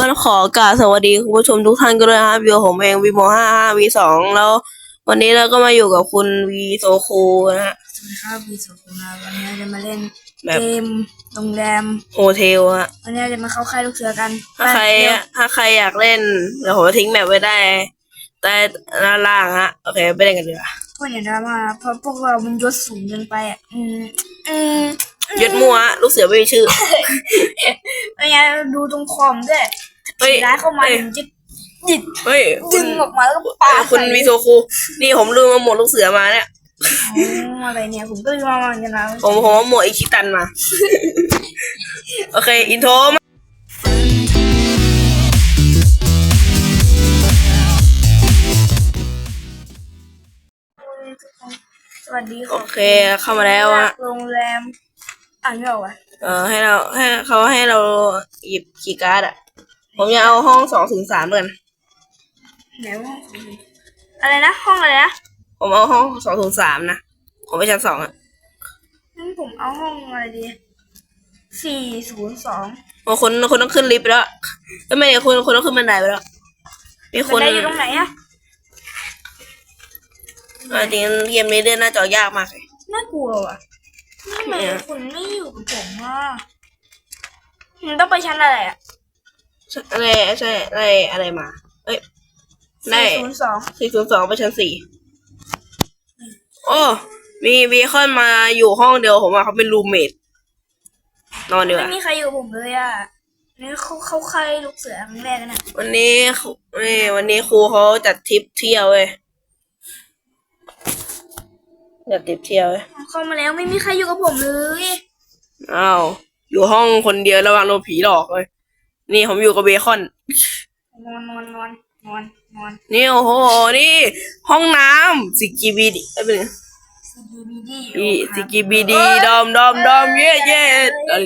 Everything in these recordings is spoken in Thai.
ก็ขอกราบสวัสดีคุณผู้ชมทุกท่านกันด้วยนะครับอยู่กับผมเองวีโมห้าห้าวีสองแล้ว วันนี้เราก็มาอยู่กับคุณวีโซคูนะฮะสวัสดีครับวีสุขุมครับวันนี้เราจะมาเล่นแบบเกมโรงแรมโฮเทลฮะวันนี้เราจะมาเข้าค่ายลูกเสือกันถ้าใครไปเดี๋ยวถ้าใครอยากเล่นเดี๋ยวผมจะทิ้งแมปไว้ได้ใต้ด้านล่างฮะโอเคไปเล่นกันดีกว่าพวกอย่างดราม่าเพราะพวกเรามันยศสูงเกินไปอะอืมอืมยศมัวฮะลูกเสือไม่มีชื่อไม่งั้นดูตรงคอมด้วย เฮ้ยร้ายเข้ามาเฮ้ยถึงจะหยิบเฮ้ยคุดึณงออกมาแล้วก็ปาคุณใส่วีโซคูนี่ผมลืมมาหมวดลูกเสือมาเนี่ยอ๋ออะไรเนี่ยผมก็ลืมมาเหมือนกันนะผมผมเอาหมวดอิชิตันมา โอเค อินโทรมาสวัสดีโอเคเข้ามาแล้วฮะโรงแรมอ่านไม่ออกอะ เออให้เราให้เขาให้เราหยิบคีย์การ์ดอะ ผมจะเอาห้องสองถึงสามเดือนไหนว่าอะไรนะห้องอะไรนะผมเอาห้องสองถึงสามนะผมไปชั้นสองอะงั้นผมเอาห้องอะไรดีสี่ศูนย์สองโอ้คนคนต้องขึ้นลิฟต์ไปแล้วก็ไม่คนคนต้องขึ้นบันไดไปแล้วมีคคนนได้อยู่ตรงไหนอะเออจริงๆเกมนี้เล่นหน้าจอยากมากเลยน่ากลัวอะทำไมเนี่ยคุณไม่อยู่กับผมอะมันต้องไปชั้นอะไรอะ อะไรใช่อะไรอะไรมา เอ้ยได้สี่ศูนย์สองสี่ศูนย์สองไปชั้นสี่โอ้ มีบีคอนมาอยู่ห้องเดียวผมอะเขาเป็นรูมเมทนอนดีกไม่ว่ามีใครอยู่กับผมเลยอะนี่เขาเขาใครลูกเสือครั้งแรกกันนะวันนี้ครูนี่วันนี้ครูเขาจัดทริปเที่ยวเว้ยจัดทริปเที่ยวเว้ยเข้ามาแล้วไม่มีใครอยู่กับผมเลยอ้าวอยู่ห้องคนเดียวระวังโดนผีหลอกเลย นี่ผมอยู่กับเบคอน นอนนอนนอนนอนนอนนี่โอ้โห นี่ ห้องน้ำสิกีบีดีเป็นไง CBD นี่สิกีบีดีดอมดอมดอมเย่เย่เอ้ย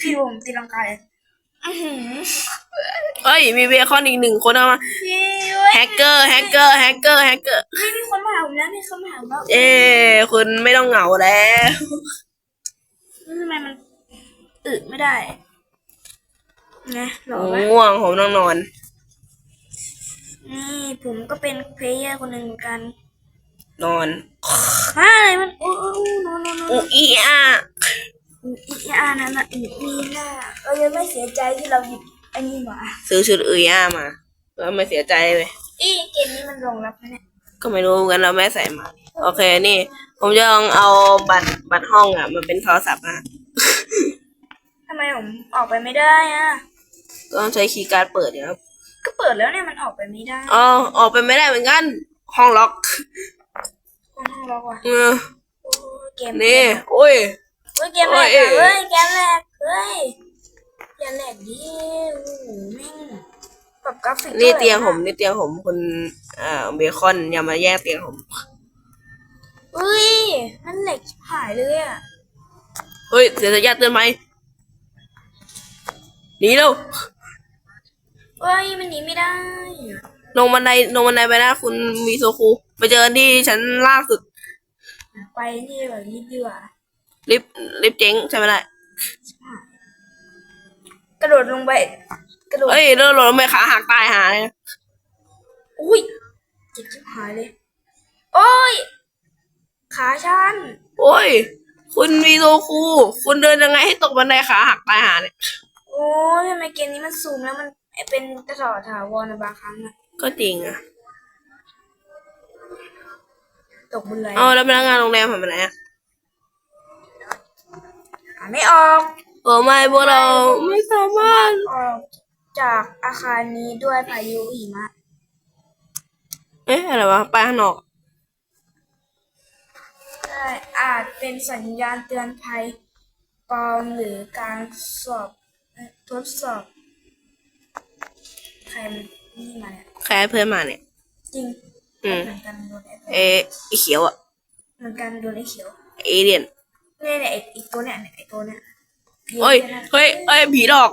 พี่ผมตีลังกาเลยอื้อหือเอ้ย มีเบคอนอีกหนึ่งคนเอามาพี่เว้ยแฮกเกอร์แฮกเกอร์แฮกเกอร์แฮกเกอร์ไม่มีคนมาหาผมแล้วมีคนมาหาผมแล้วเอ้คุณไม่ต้องเหงาแล้วทำไมมันอึไม่ได้ ไงหรอไหมง่วงผมต้องนอน นี่ผมก็เป็นเพลเยอร์คนหนึ่งเหมือนกัน นอนฮะอะไรมันโอ้โอ้โนโนโนอุอีอะอีอานั่นน่ะอีนี่น่ะเรายังไม่เสียใจที่เราหยิบอันนี้มาซื้อชุดอุอีอะมาแล้วไม่เสียใจเลยอีเกมนี้มันรองรับไหมเนี่ยก็ไม่รู้เหมือนกันเราแม่ใส่มา โอเคนี่ ผมจะลองเอาบัตรบัตรห้องอะมาเป็นโทรศัพท์อะทำไมผมออกไปไม่ได้อะก็ ต้องใช้คีย์การ์ดเปิดเนี่ยครับก็เปิดแล้วเนี่ยมันออกไปไม่ได้อ๋อออกไปไม่ได้เหมือนกัน ห้องล็อกห้องล็อกว่ะเออโอ้เกมนี่ โอ้ย เฮ้ยเกมแรกโอ้อะยเฮ้ยเกมแรกเฮ้ยอย่าแหลกดิโอ้โหแม่งปรับกราฟิกนี่ท่าไหร่เตียงผมอะนี่เตียงผมคุณอ่าเบคอนอย่ามาแย่งเตียงผมเฮ้ยมันเหล็กชิบหายเลยอะเฮ้ยเสียสัญญาณเตือนไหมหนีเร็ว เฮ้ยมันหนีไม่ได้ ลงบันไดลงบันไดไปนะคุณมีโซคูไปเจอกันที่ชั้นล่างสุด ไปนี่แบบนี้ดีกว่าลิฟต์ลิฟต์เจ๊งใช่ไหมล่ะกระโดดลงไปกระโดดเฮ้ยแล้วเราไม่ขาหักตายหาเลยอุ้ยเจ็บชิบหายเลย โอ้ย ขาชันโอ้ย คุณมีโซคูคุณเดินยังไงให้ตกบันไดขาหักตายหาเนี่ยโอ้ยทำไมเกมนี้มันซูมแล้วมัน เป็นกระสอบถาวรในบางครั้งอะก็จริงอะตกบนไหลเอาแล้วพนักงานโรงแรมทำไปไหนอะหาไม่ออกโอ้ไม่พวกเราไม่สามารถออกจากอาคารนี้ด้วยพายุหิมะ เอ๊ะอะไรวะไปข้างนอกได้อาจเป็นสัญญาณเตือนภัยปลอมหรือการสอบเอ่อทดสอบใคร มันนี่มาเนี่ยใครให้เพื่อนมาเนี่ย จริงอืม เหมือนกันโดนไอ้เอ๊ะไอ้เขียวอะเหมือนกันโดนไอ้เขียวเอเลียนเนี่ยเนี่ยไอ้ไอ้ตัวเนี่ยเนี่ยไอ้ตัวเนี่ยเฮ้ยเฮ้ยเฮ้ยผีหลอก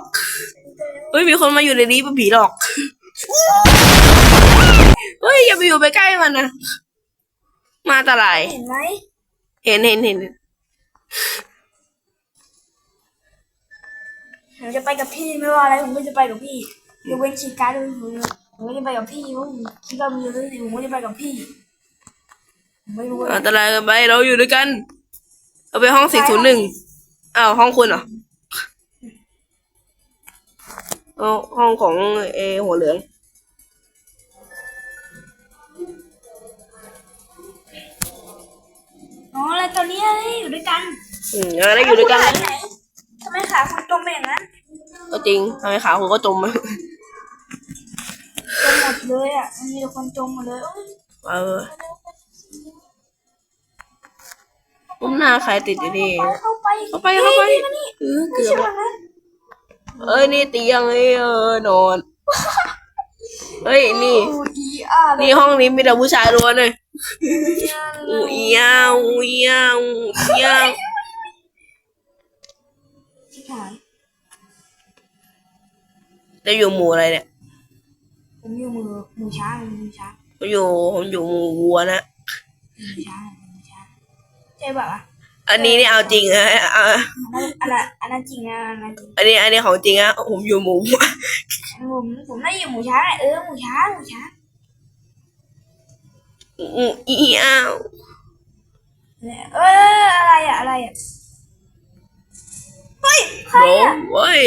เฮ้ยมีคนมาอยู่ในนี้เป็นผีหลอกเฮ้ยอย่าไปอยู่ไปใกล้มันนะมาอันตราย เห็นไหมเห็นเห็นเห็นผมจะไปกับพี่ไม่ว่าอะไรผมก็จะไปกับพี่ ยกเว้นคีย์การ์ดด้วยผมผมไม่ได้ไปกับพี่เพราะผมคิดว่ามีเรื่องผมไม่ได้ไปกับพี่ผมไม่รู้ว่าอันตรายกันไปเราอยู่ด้วยกันเราไปห้องสี่ศูนย์หนึ่งอ้าวห้องคุณเหรอเอาห้องของเอหัวเหลืองอ๋ออะไรตอนนี้เฮ้ยอยู่ด้วยกันอืมเราได้อยู่ด้วยกันขาไหนทำไมขาคุณจมไปอย่างนั้นก็จริงทำไมขาคุณก็จมมาจมหมด เลยอะมันมีแต่คนจมหมดเลยโอ้ยเอออุ้มหน้าใครติดอยู่นี่เข้าไปเข้าไปเข้าไปนี่มานี่เออไม่เกือใช่บแบบนั้นเอ้ยนี่เตียงเอ้ยเออนอนเฮ้ยนี่อูอีอาร์เลยนี่ห้องนี้มีแต่ผู้ชายล้วนเลยอูอียาอูอียาอูอียาชิบหายจะอยู่หมู่อะไรเนี่ย ผมอยู่มือมือช้างมือช้างผมอยู่ผมอยู่หมู่วัวนะมือช้างมือช้างใช่ป่ะวะอันนี้นี่เอาจริงนะอะอันนั้นอันนั้นอันนั้นจริงนะอันนั้นจริงอันนี้อันนี้ของจริงอะผมอยู่หมู่วัวผมผมได้อยู่หมูช้างเออหมูช้างหมูช้างอูอียาเนี่ยเอออะไรอะอะไรอะเฮ้ยใครโอ้อะเว้ย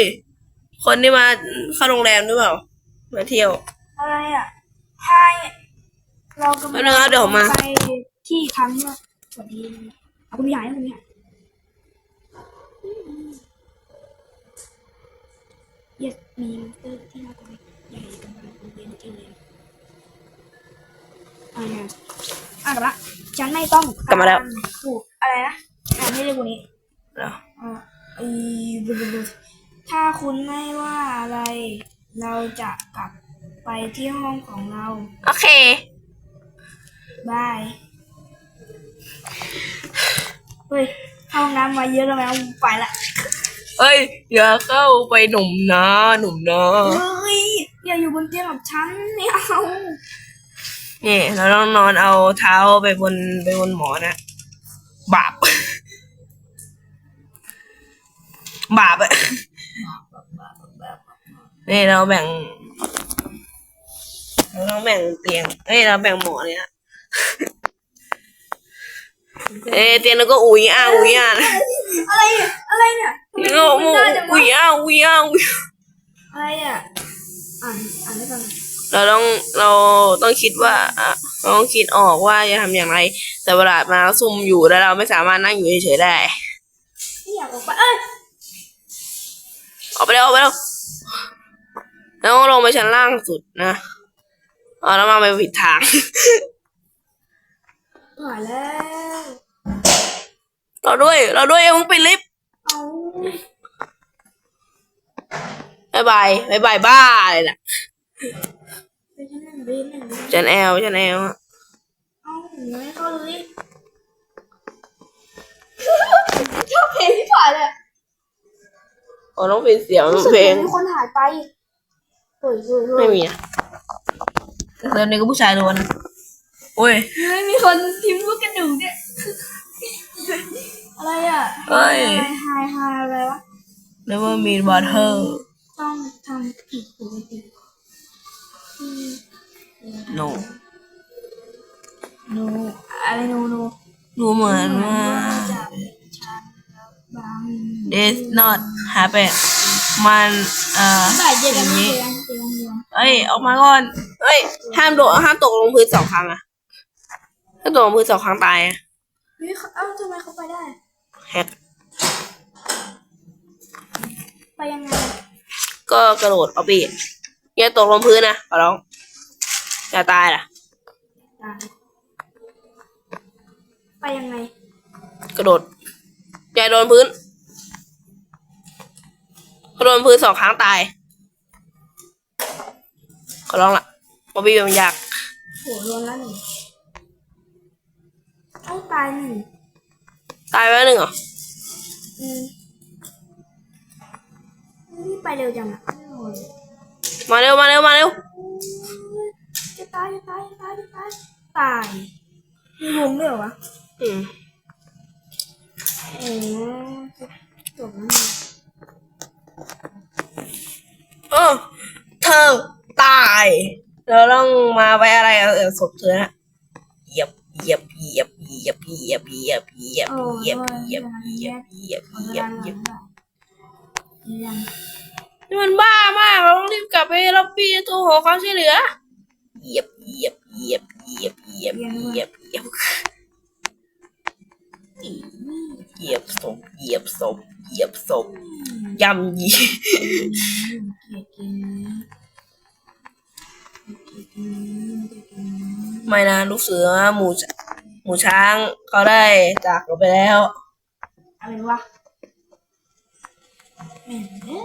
คนที่มาเข้าโรงแรมหรือเปล่ามาเที่ยว อะไรอะใครเรากำแป๊บนึงครับเดี๋ยวผมมา ไปที่ครั้งว่าสวัสดีเอาคุณยายคุณยายเยสมีมอนสเตอร์ที่น่ากลัวใหญ่กำลังเรียนที่เรียนอ่าเนี่ยอะกลับละฉันไม่ต้องกลับมาแล้วถูกอะไรนะอ่านให้เร็วกว่านี้เหรออ่าอีบลูบลูถ้าคุณไม่ว่าอะไร เราจะกลับ ไปที่ห้องของเรา โอเค บาย เฮ้ย เข้าห้องน้ำมาเยอะแล้วไหมเอาไปละ เอ้ย อย่าเข้าไปหนุ่มนะหนุ่มนะเฮ้ย อย่าอยู่บนเตียงกับฉันไม่เอา นี่ เราต้องนอนเอาเท้าไปบนไปบนหมอนนะบาป บาปอะนี่เราแบ่ง เราต้องแบ่งเตียง เอ้ยเราแบ่งหมอนเนี่ยนะเอ้ยเตียงเราก็อุ้ยอ้าอุ้ยอ้านะอะไรเนี่ยอะไรเนี่ยทำไมโง่มันโง่น่าจะอุ้ยอ้าอุ้ยอ้าอุ้ยอ้าอะไรอะอ่านอ่านได้ฟังเราต้องเราต้องคิดว่าอะเราต้องคิดออกว่าจะทำอย่างไร แต่เวลามาซุ่มอยู่แล้วเราไม่สามารถนั่งอยู่เฉยๆได้ ไม่อยากออกไปเอ้ยออกไปแล้วออกไปแล้วแล้วลงไปชั้นล่างสุดนะ อ๋อแล้วมาไปผิดทางหายแล้วเราด้วย เราด้วยมึงปิดลิฟต์เอาบายบายบายบายบ้าเลยน่ะไปชั้นหนึ่งไปชั้นหนึ่งไปชั้นแอลชั้นแอลอะเอ้าหนูไม่เข้าเลยชอบเพลงที่ผ่านเลยอ๋อต้องปิดเสียงรู้สึกเพลงมีคนหายไปเฮ้ยเฮ้ยเฮ้ไม่ยมีนะ เริ่มนี้ก็ผู้ชายล้วนโอ้ยเฮ้ยมีคนพิมพ์ลูกกระดูกเนี่ยอะไรอะเอ้ยไฮไฮอะไรวะ never mean butter ต้องทำผิดปกติ no โนอะไรโนโนดูเหมือนว่า จะเป็นฉันแล้วบาง this not happen มันเอ่อบ่ายเย็นอกัย่านงนี้นี้เตือนเตือนเตือนเอ้ย ออกมาก่อนเอ้ย ห้ามโดดห้ามตกลงพื้นสองครั้งอะถ้าตกลงพื้นสองครั้งตายอะเฮ้ยเขาเอ้าทำไมเขาไปได้ แฮก ไปยังไง ก็กระโดดเอาปีดอย่าตกลงพื้นนะขอร้องอย่าตายล่ะอะไปยังไง กระโดดอ ย่าโดนพื้นถ้าโดนพื้นสองครั้งตาย ขอร้องล่ะบอบบี้มันยากโหโดนแล้วหนึ่งเอ้าตายหนึ่งตายไปแล้วหนึ่งเหรอ อืมนี่ไปเร็วจังอะโอ้ยมาเร็วมาเร็วมาเร็วจะตายจะตายจะตายจะตายตายมีวงด้วยเหรอวะ อืม โอ้จบแล้วเออเธอตาย เราต้องมาไว้อะไรเออศพเธอนะเหยียบเหยียบเหยียบเหยียบเหยียบเหยียบเหยียบเหยียบเหยียบเหยียบเหยียบเหยียบเหยียบนี่มันบ้ามาก เราต้องรีบกลับไปรับพี่ตัวขอความช่วยเหลือเหยียบเหยียบเหยียบเหยียบเหยียบเหยียบเหยียบ เหยียบศพเหยียบศพเหยียบศพยำยีเกลียดเกมนี้เกลียดเกมนี้เกลียดเกมนี้ไม่นะลูกเสือหมูชหมูช้างเขาได้จากเราไปแล้ว อะไรวะแหม่เอ้ย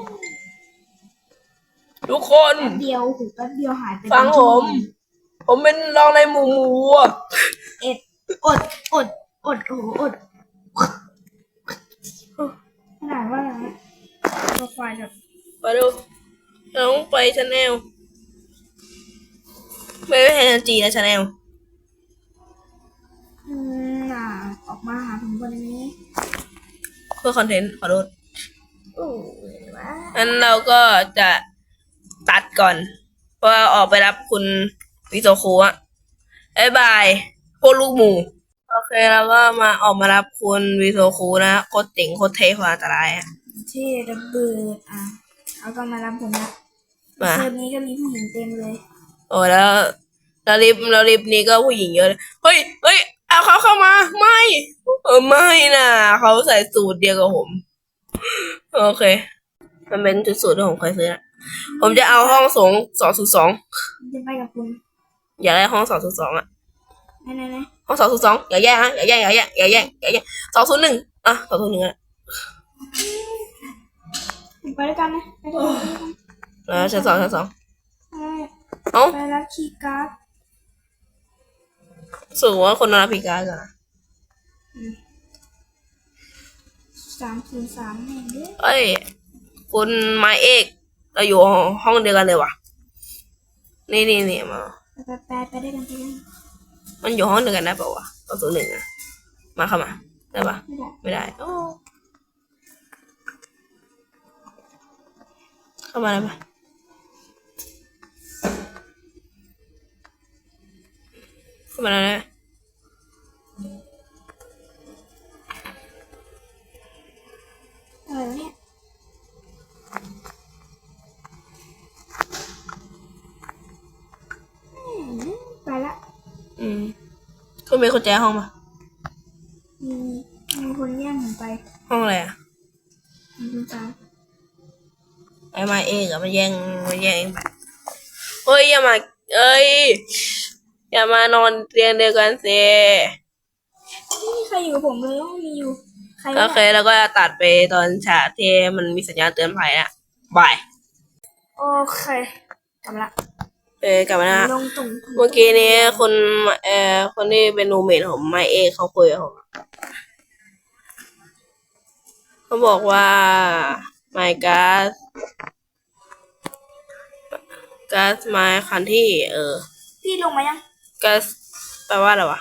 ทุกคนแป๊บเดียวหูแป๊บเดียวหายไปฟังเป็นผชั่วโงมผมเป็นรองในหมู่หมูอะเอ็ดอด ชาแนลไม่ไม่ใช่จีนะชาแนลอืมน่ะออกมาหาผมคนนี้เพื่อคอนเทนต์ขอโทษโอ้ยว้างั้นเราก็จะตัดก่อน เพราะว่าออกไปรับคุณวิโซคูอะบายบายพวกลูกหมูโอเคเราก็มาออกมารับคุณวิโซคูนะโคตรเจ๋งโคตรเท่โคตรอันตรายอะที่ระเบิดอะเอาก็มารับผมนะ มาเซิร์ฟนี้ก็มีผู้หญิงเต็มเลย โอ้แล้วแล้วลิฟต์แล้วลิฟต์นี้ก็ผู้หญิงเยอะเลยเฮ้ยเฮ้ยเอาเขาเข้ามาไม่เออไม่นะเขาใส่สูตรเดียวกับผม โอเค มันเป็นชุดสูตรที่ผมเคยซื้อนะผมจะเอาห้องสองสองศูนย์สองจะไปกับคุณอยากได้ห้องสองศูนย์สองอะไหนไหนไหนห้องสองศูนย์สองอย่าแย่งนะอย่าแย่งอย่าแย่งอย่าแย่งอย่าแย่งสองศูนย์หนึ่งอะสองศูนย์หนึ่งอะไปด้วยกันนะไปด้วยกัน แล้วชั้นสองชั้นสองไปเอ้าไปรับคีย์การ์ดสูงว่าคนรับพิการกันนะสามศูนย์สามแห่งเด้อเอ้ยคุณไมเอกเราอยู่ห้องเดียวกันเลยว่ะ นี่นี่นี่มาไปไปไปไปด้วยกันไปด้วยกันมันอยู่ห้องเดียวกันได้ป่าวะสองศูนย์หนึ่งอะมาเข้ามาได้ปะไม่ได้ไม่ได้โอ้เข้ามาได้ปะ ข้ามาได้ไหมอะไรวะเนี่ยอืมไปละ อืม คุณมีกุญแจห้องปะมีมีคนแย่งผมไป ห้องอะไรอะมีคุณสาวไอ้ไมาเองอะมันแย่งมันแย่งเองไปเฮ้ยอย่ามาเอ้ย อย่ามานอนเตียงเดียวกันสิไม่มีใครอยู่กับผมเลยห้องมีอยู่ ใครโอวะเคแล้วก็ตัดไปตอนฉากที่มันมีสัญญาณเตือนภัยนะบายโอเคกลับละเออกลับมานะลงตรงเมื่อกี้นี้คนเอ่อคนที่เป็นรูเมทของไมเอกเขาคุยกับผมเขาบอกว่าไมก๊าซก๊าซมาคันที่ เออ พี่ลงมายัง ก๊าซแปลว่าอะไรวะ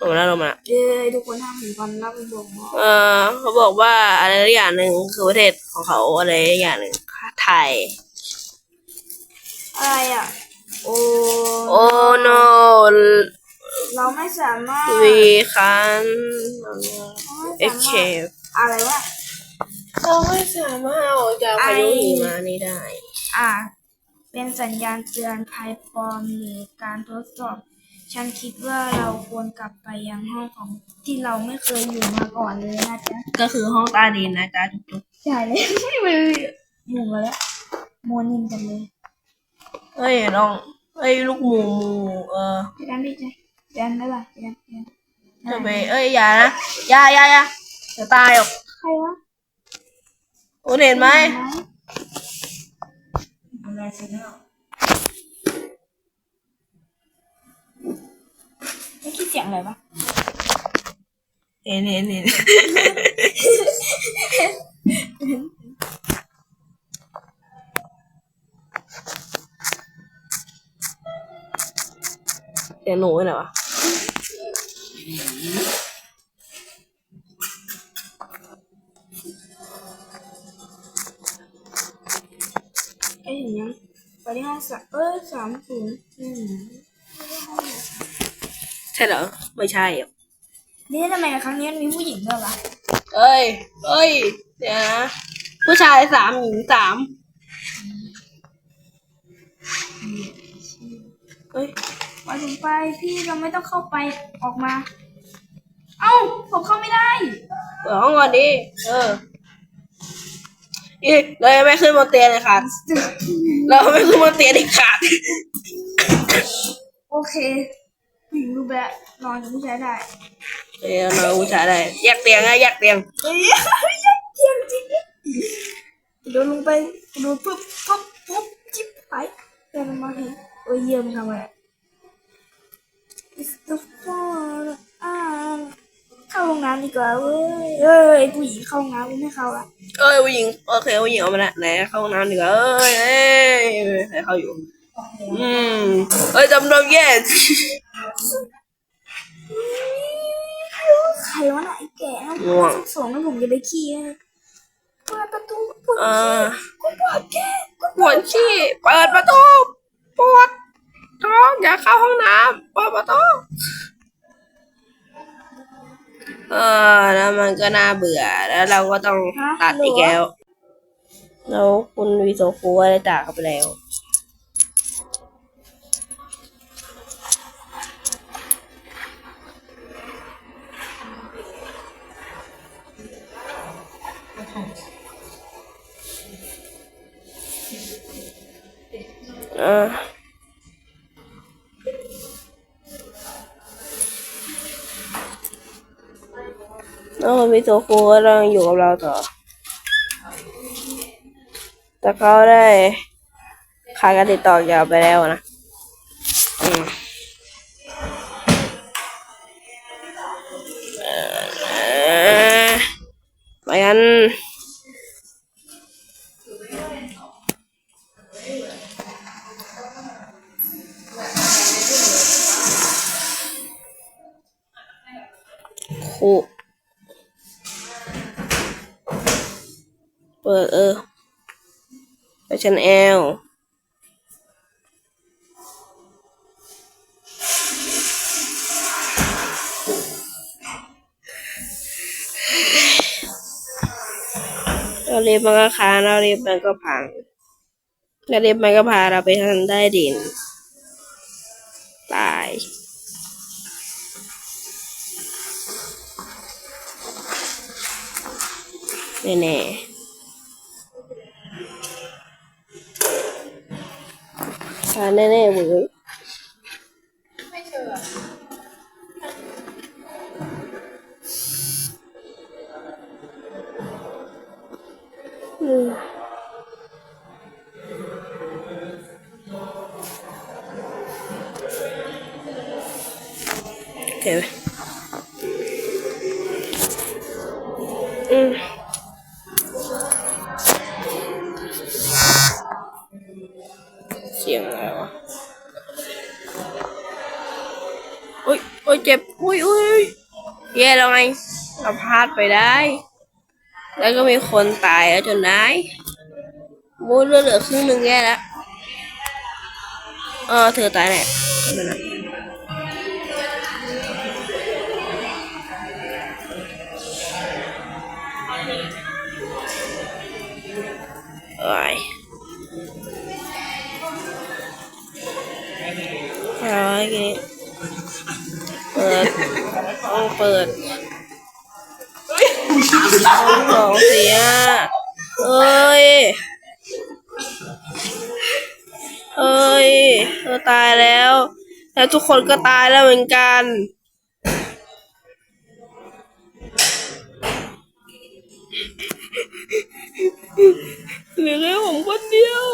ลงมาแล้วลงมาแล้วเอ้ยทุกคนห้ามผมก่อนรับไปบอกหมอเออเขาบอกว่าอะไรสักอย่างหนึ่งคือประเทศของเขาอะไรสักอย่างหนึ่งไทย อะไรอะ โอ้โอ้โนเราไม่สามารถวีคันเราไม่เอ็กสาเคมารถอะไรวะเราไม่สามารถออกจากพายุหิมะนี้ได้ อ่า เป็นสัญญาณเตือนภัยปลอมหรือการทดสอบ ฉันคิดว่าเราควรกลับไปยังห้องของที่เราไม่เคยอยู่มาก่อนเลยนะจ๊ะก็คือห้องใต้ดินนะจ๊ะจุ๊บใช่เลยไม่ไปหมู่มาแล้วโมนินกันเลยๆเฮ้ยน้องเฮ้ยลูกหมูหมูเออเจอกันพี่เจเจอกันบ๊ายบายเจอกันเจอกันจะไปเอ้ยอย่านะอย่าอย่าอย่าจะตายหรอกใครวะ คุณเห็นไหมอะไรสิ เนาะไม่คิดเสียงอะไรปะเห็นเห็นเห็นเสียงหนูเหรอวะ อ้ยอย่างเงี้ยยังไปที่ห้องสามเออสามศูนย์หนึ่งใช่เหรอ ไม่ใช่อะนี่ทำไมครั้งนี้มันมีผู้หญิงด้วยวะเอ้ยเอ้ย เดี๋ยวนะผู้ชายสามหญิงสามเอ้ยปล่อยผมไปพี่เราไม่ต้องเข้าไปออกมา เอ้าผมเข้าไม่ได้เปิดห้องก่อนดิเออ อีเรายังไม่ขึ้นบนเตียงเลยค่ะ เราไม่ขึ้นบนเตียงอีกขาดโอเคผู้หญิงรูปแบบนอนกับผู้ชายได้เอ้ยเราผู้ชายได้แยกเตียงนะแยกเตียงเฮ้ยเที่ยงจริงโดนลงไปโดนปุ๊บปุ๊บปุ๊บจิ๊บไปแต่มันมาเห็นโอ้ยเยี่ยมทำไม It's the fall อ่า เข้าห้องน้ำดีกว่าเว้ยเอ้ยผู้หญิงเข้าห้องน้ำกูไม่เข้าละเอ้ยผู้หญิงโอเคผู้หญิงเอามาละไหนเข้าห้องน้ำดีกว่าเอ้ยเอ้ยใครเข้าอยู่ อืมเอ้ยจำนำแย่ใครวะน่ะไอ้แก่นะง่วง สองแล้วผมจะไปขี้นะเปิดประตูปิดเออกูปวดแก่กูปวดขี้เปิดประตูปวดท้องอยากเข้าห้องน้ำเปิดประตู เออแล้วมันก็น่าเบื่อ แล้วเราก็ต้องตัดอีกแล้ว แล้วคุณวีโซฟูก็ได้จากกันไปแล้วอ่า แล้วคุณวิโซฟูก็ต้องอยู่กับเราต่อ แต่เขาได้ขาดการติดต่อยาวไปแล้วนะอืมอ่อไปกันคู่ เปิดเออแฟชั่นแอลเราเรียบมันก็ค้างเราเรียบมันก็พังเราเรียบมันก็พาเราไปทางได้ดิน ตายแน่แน่ๆ ทานแเราพลาดไปได้ แล้วก็มีคนตายแล้วจนได้มูดเหลือครึ่งหนึ่งแย่แล้วเออเธอตายแน่ไม่เป็นไรโอ้ยเอาไว้ทีนี้เปิดต้องเปิด สองสี่ห้าเอ้ย เอ้ยเธอตายแล้ว แล้วทุกคนก็ตายแล้วเหมือนกัน เหลือแค่ผมคนเดียว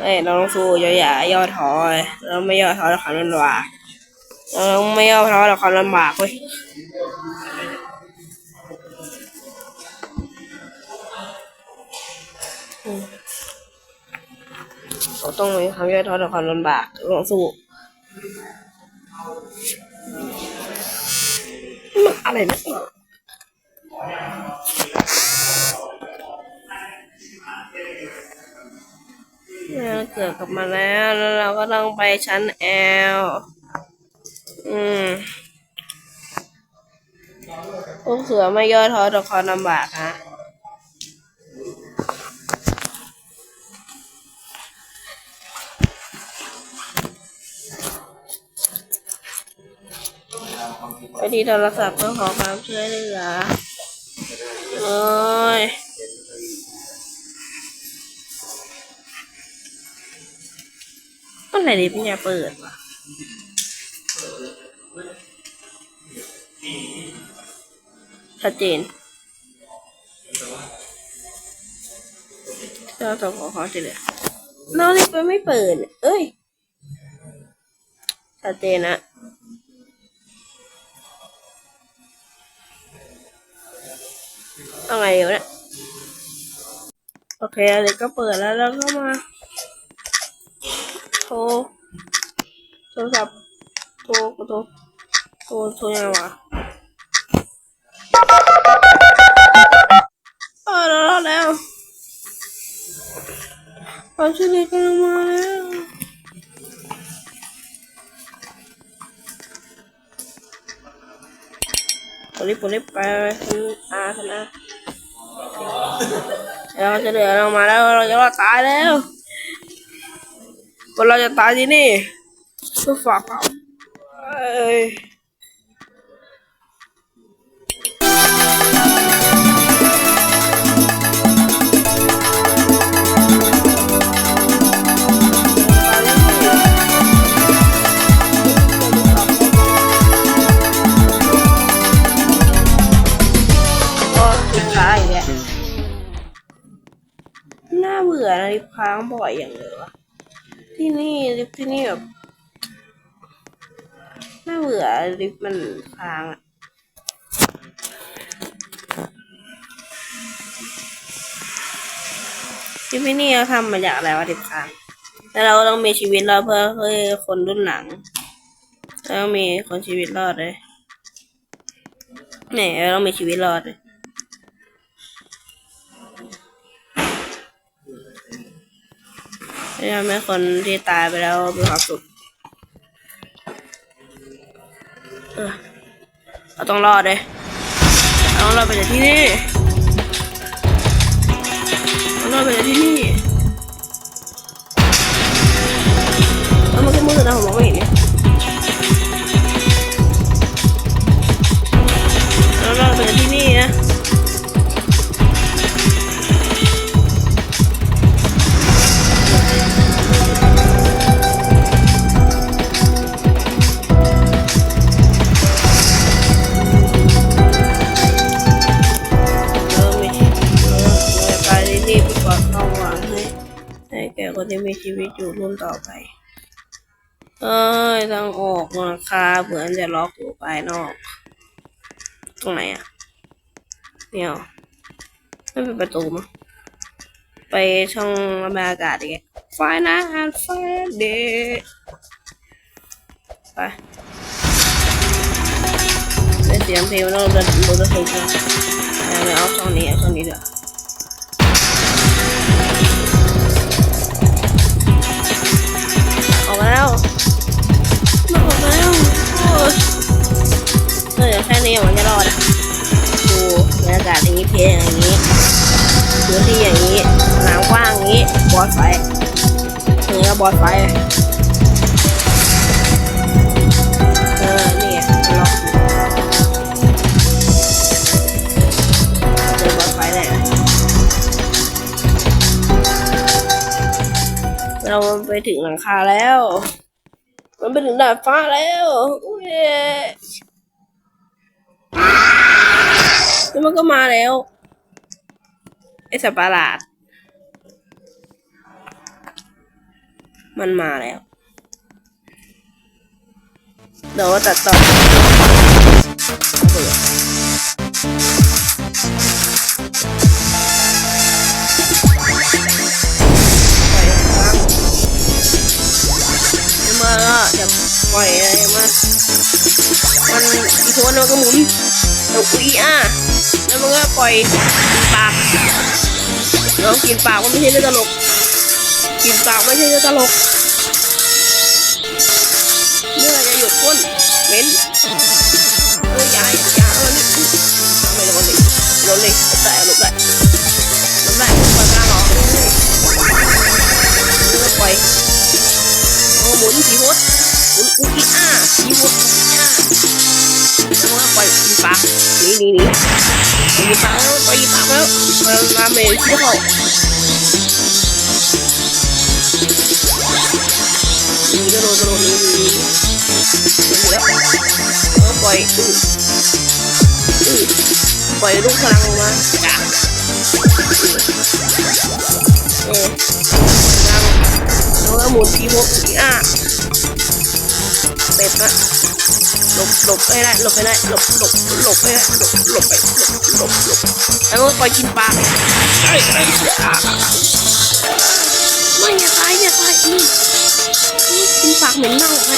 เฮ้ยเอ้ยเราต้องสู้อย่าอย่าย่อท้อเราไม่ย่อท้อเราความลำบากเราไม่ย่อท้อเราความลำบากเว้ยเราต้องม่ความย่อท้อเราความลำบากเราต้องสู้อะไรนะ เราเกิดกลับมาแล้ว แล้วเราก็ต้องไปชั้นแอลอืมพวกเสือไม่ย่อท้อต่อความลำบากฮะไปที่โทรศัพท์เพื่อขอความช่วยเหลือโอ้ย ไหร่ดิพี่จะเปิดวะชัดเจนเราต้องขอความช่วยเลือน้องนี่มันไม่เปิด เอ้ยชัดเจนนะเอาไงเดี๋ยวเนี่ยโอเคอะไรก็เปิดแล้วแล้วก็มา ทรโทรศัพท์โทรโทรโทรโทรยังไงวะเออแล้วรอดแล้วควาช่วยเหลือกำลังมาแล้วปลิบปลิบไปคุณอาคุณอาเราจะเหลือดเรามาแล้วเราจะรอดตายแล้ว คนเราจะตายที่นี่เพื่อฝากเผาเอ้ยก็ติดค้างอีกแล้วน่าเบื่อนะลิฟต์ค้างบ่อยอย่างเลยวะ ที่นี่ลิฟที่นี่แบบน่าเบื่อลิฟมันค้างอะลิฟที่นี่เราทำมาจากอะไรวะลิฟต์ค้างแต่เราต้องมีชีวิตรอดเพื่อเพื่อคนรุ่นหลังต้องมีคนชีวิตรอดเลยเนี่ยเราต้องมีชีวิตรอดเลย ทำให้คนที่ตายไปแล้วมีความสุขเออเราต้องรอดเลยเราต้องรอดไปจากที่นี่เราต้องรอดไปจากที่นี่แล้วมันก็มืดนะผมมองไม่เห็นเนี่ย มีชีวิตอยู่รุ่นต่อไป เอ้ยทางออกหลังคาเหมือนจะล็อกอยู่ภายนอก ตรงไหนอะเนี่ยไม่เป็นประตูมั้งไปช่องระบายอากาศอีกแล้วไฟนะอันไฟเดไปได้เสียงเพลงแล้วเราจะเราจะถูกนะเอาเอาช่องนี้เอาช่องนี้เดี๋ยวออ แล้วมันอกมาแล้วโอ้ยเออแค่นี้มันจะรอดดูบรรยากาศอย่างนี้เพลงอย่างนี้พื้นที่อย่างนี้สนามกว้างอย่างนี้บอสไฟนี่ก็บอสไฟ เราไปถึงหลังคาแล้ว มันไปถึงดาดฟ้าแล้วอุ้ยแล้วมันก็มาแล้ว ไอสัตว์ประหลาด มันมาแล้ว เดี๋ยวว่าตัดต่อ ปล่อยอะไรมามันอีกคนมันก็หมุนแล้วอุ้ยอะแล้วมันก็ปล่อยปากน้องกินปากมันไม่ใช่เรื่องตลก กินปากไม่ใช่เรื่องตลกเมื่อไหรจะหยุดพ่นเหม็นเออยาอย่าอย่าเออนี่ไม่โดนเลยโดนเลยแต่ อุ้ยอะสีโฮดอุ้ยอะแล้วก็ปล่อยกินปากนีหนีหนีกินปากแล้วปล่อยกินปากแล้วมามาเมย์ที่เขานีกระโดดกระโดดหนีหนีหนีแล้วปล่อยปล่อยลูกพลังออกมาจ้ะเออพลังแล้วก็หมุนทีโมทีอะ เป็ดนะหลบหลบไม่ได้หลบไม่ได้หลบหลบหลบไม่ได้หลบหลบไปหลบหลบหลบแล้วก็ปล่อยกินปลาไอ้ไอ้อะไม่อย่าตายอย่าตายอืมอืมกินปากเหม็นเน่าไง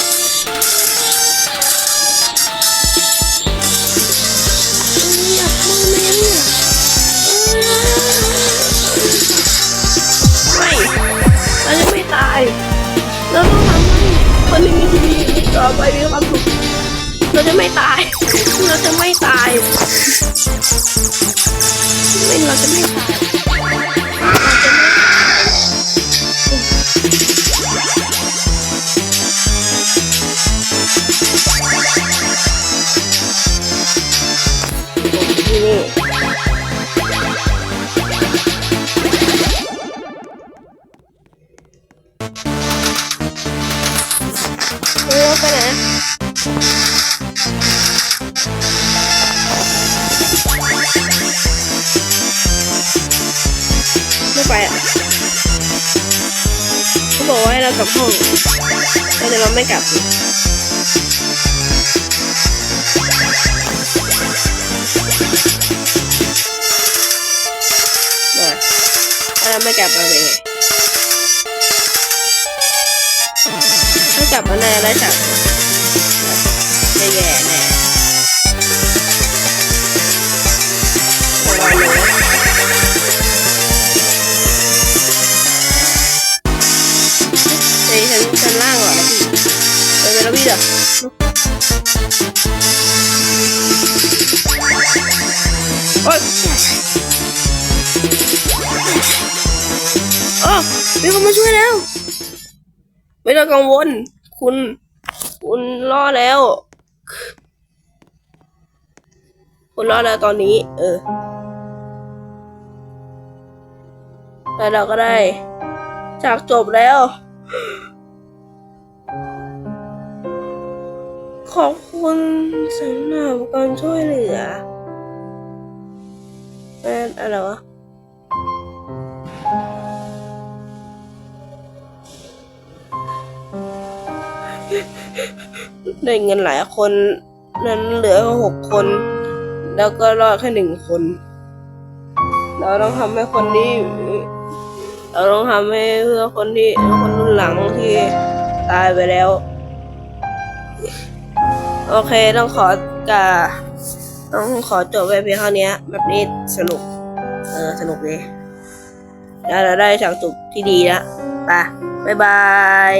ไปมีความสุขเราจะไม่ตาย เราจะไม่ตายไม่เราจะไม่ตาย กับห้องแต่เราไม่กลับมาถ้าไม่กลับมาเป็นไงถ้ากลับมาแน่แล้วจับแย่แน่ระวังนะ โอ๊ยโอ้มีคนมาช่วยแล้ว ไม่ต้องกังวล คุณ คุณรอดแล้ว คุณรอดแล้วตอนนี้ เออ แล้วเราก็ได้ จากจบแล้ว ขอบคุณสำหรับการช่วยเหลือ อะไรวะได้เงินหลายคนนั้นเหลือหกคน แล้วก็รอดแค่หนึ่งคน เราต้องทำให้คนที่เราต้องทำให้เพื่อคนที่คนรุ่นหลังที่ตายไปแล้ว โอเคต้องขอกาต้องขอจบไปเพียงเท่านี้แบบนี้สนุก ออสนุกเลยแล้วเราได้ถังสุกที่ดีแล้วไปบ๊ายบาย